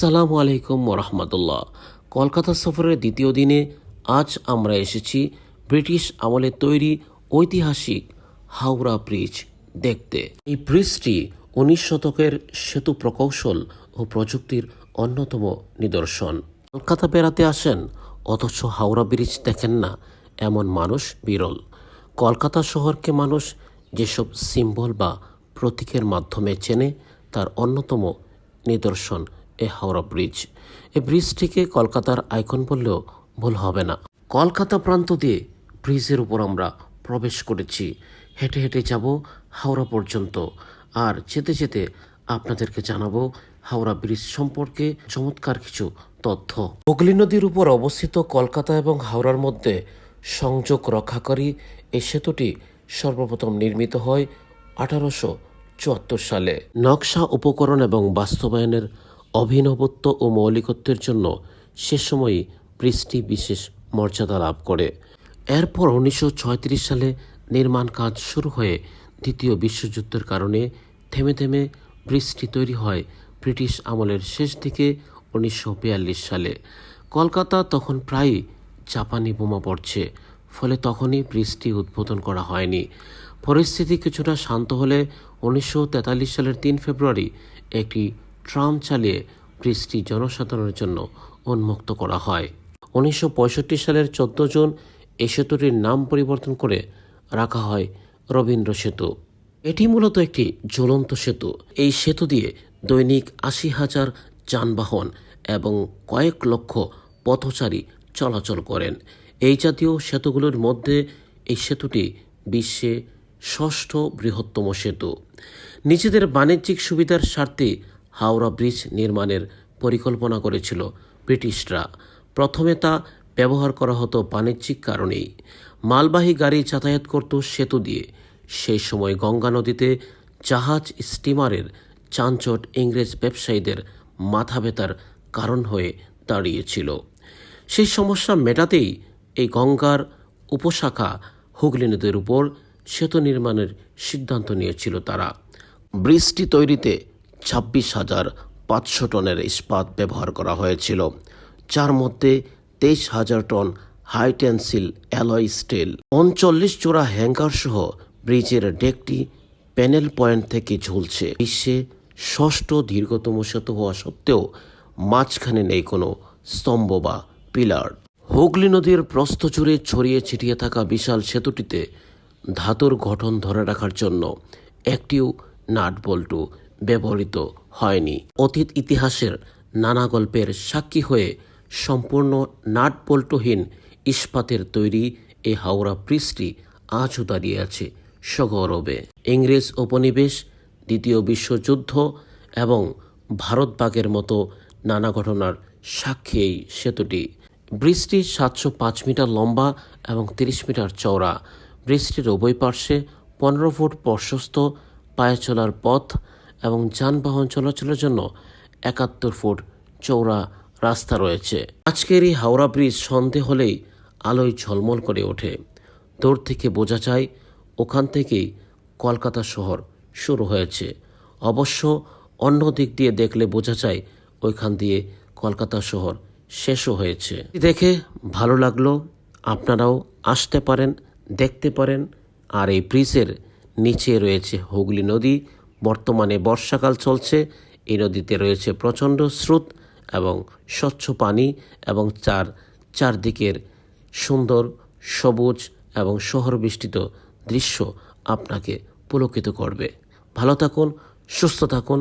আসসালামু আলাইকুম রহমতুল্লাহ কলকাতা সফরের দ্বিতীয় দিনে আজ আমরা এসেছি ব্রিটিশ আমলে তৈরি ঐতিহাসিক হাওড়া ব্রিজ দেখতে। এই ব্রিজটি উনিশ শতকের সেতু প্রকৌশল ও প্রযুক্তির অন্যতম নিদর্শন। কলকাতা বেড়াতে আসেন, অথচ হাওড়া ব্রিজ দেখেন না, এমন মানুষ বিরল। কলকাতা শহরকে মানুষ যেসব সিম্বল বা প্রতীকের মাধ্যমে চেনে, তার অন্যতম নিদর্শন এ হাওড়া ব্রিজ। এই ব্রিজটিকে কলকাতার আইকন বললেও ভুল হবে না। কলকাতা প্রান্ত দিয়ে ব্রিজের উপর আমরা প্রবেশ করেছি। হেঁটে হেঁটে যাব হাওড়া পর্যন্ত। আর যেতে যেতে আপনাদেরকে জানাব হাওড়া ব্রিজ সম্পর্কে চমৎকার কিছু তথ্য। হুগলি নদীর উপর অবস্থিত কলকাতা এবং হাওড়ার মধ্যে সংযোগ রক্ষাকারী এই সেতুটি সর্বপ্রথম নির্মিত হয় আঠারোশো চুয়াত্তর সালে। নকশা, উপকরণ এবং বাস্তবায়নের অভিনবত্ব ও মৌলিকত্বের জন্য সে সময়ই ব্রিজটি বিশেষ মর্যাদা লাভ করে। এরপর উনিশশো সালে নির্মাণ কাজ শুরু হয়ে দ্বিতীয় বিশ্বযুদ্ধের কারণে থেমে থেমে ব্রিজটি তৈরি হয় ব্রিটিশ আমলের শেষ দিকে উনিশশো বিয়াল্লিশ সালে। কলকাতা তখন প্রায়ই জাপানি বোমা পড়ছে, ফলে তখনই ব্রিজটি উদ্বোধন করা হয়নি। পরিস্থিতি কিছুটা শান্ত হলে উনিশশো তেতাল্লিশ সালের তিন ফেব্রুয়ারি একটি ট্রাম চালিয়ে ব্রিজটি জনসাধারণের জন্য উন্মুক্ত করা হয়। উনিশশো পঁয়ষট্টি সালের চোদ্দ জুন এই সেতুটির নাম পরিবর্তন করে রাখা হয় রবীন্দ্র সেতু। এটি মূলত একটি জ্বলন্ত সেতু। এই সেতু দিয়ে দৈনিক আশি হাজার যানবাহন এবং কয়েক লক্ষ পথচারী চলাচল করেন। এই জাতীয় সেতুগুলোর মধ্যে এই সেতুটি বিশ্বে ষষ্ঠ বৃহত্তম সেতু। নিজেদের বাণিজ্যিক সুবিধার স্বার্থে হাওড়া ব্রিজ নির্মাণের পরিকল্পনা করেছিল ব্রিটিশরা। প্রথমে তা ব্যবহার করা হতো বাণিজ্যিক কারণেই। মালবাহী গাড়ি যাতায়াত করত সেতু দিয়ে। সেই সময় গঙ্গা নদীতে জাহাজ, স্টিমারের যানজট ইংরেজ ব্যবসায়ীদের মাথা ব্যথার কারণ হয়ে দাঁড়িয়েছিল। সেই সমস্যা মেটাতেই এই গঙ্গার উপশাখা হুগলি নদীর উপর সেতু নির্মাণের সিদ্ধান্ত নিয়েছিল তারা। ব্রিজটি তৈরিতে ছাব্বিশ হাজার পাঁচশো টনের ইস্পাত ব্যবহার করা হয়েছিল, যার মধ্যে তেইশ হাজার টন হাইটেন্সিল অ্যালয় স্টিল উনচল্লিশ জোড়া হ্যাঙ্গার সহ ব্রিজের ডেকটি প্যানেল পয়েন্ট থেকে ঝুলছে। বিশ্বে ষষ্ঠ দীর্ঘতম সেতু হওয়া সত্ত্বেও মাঝখানে নেই কোনো স্তম্ভ বা পিলার। হুগলি নদীর প্রস্থ জুড়ে ছড়িয়ে ছিটিয়ে থাকা বিশাল সেতুটিতে ধাতুর গঠন ধরে রাখার জন্য একটিও নাট বল্টু ব্যবহৃত হয়নি। অতীত ইতিহাসের নানা গল্পের সাক্ষী হয়ে সম্পূর্ণ নাট বল্টুহীন ইস্পাতের তৈরি এই হাওড়া ব্রিজটি আজও দাঁড়িয়ে আছে সগৌরবে। ইংরেজ উপনিবেশ, দ্বিতীয় বিশ্বযুদ্ধ এবং ভারতবাগের মতো নানা ঘটনার সাক্ষী এই সেতুটি। ব্রিজটি সাতশো পাঁচ মিটার লম্বা এবং তিরিশ মিটার চওড়া। ব্রিজটির উভয় পার্শ্বে পনেরো ফুট প্রশস্ত পায়ে চলার পথ এবং যানবাহন চলাচলের জন্য একাত্তর ফুট চওড়া রাস্তা রয়েছে। আজকের এই হাওড়া ব্রিজ সন্ধে হলেই আলোয় ঝলমল করে ওঠে। দূর থেকে বোঝা যায়, ওখান থেকেই কলকাতা শহর শুরু হয়েছে। অবশ্য অন্য দিক দিয়ে দেখলে বোঝা যায়, ওইখান দিয়ে কলকাতা শহর শেষও হয়েছে। দেখে ভালো লাগল, আপনারাও আসতে পারেন, দেখতে পারেন। আর এই ব্রিজের নিচে রয়েছে হুগলি নদী বর্তমানে বর্ষাকাল চলছে, এই নদীতে রয়েছে প্রচণ্ড স্রোত এবং স্বচ্ছ পানি এবং চার চারদিকের সুন্দর সবুজ এবং শহর বিস্তৃত দৃশ্য আপনাকে পুলকিত করবে। ভালো থাকুন, সুস্থ থাকুন।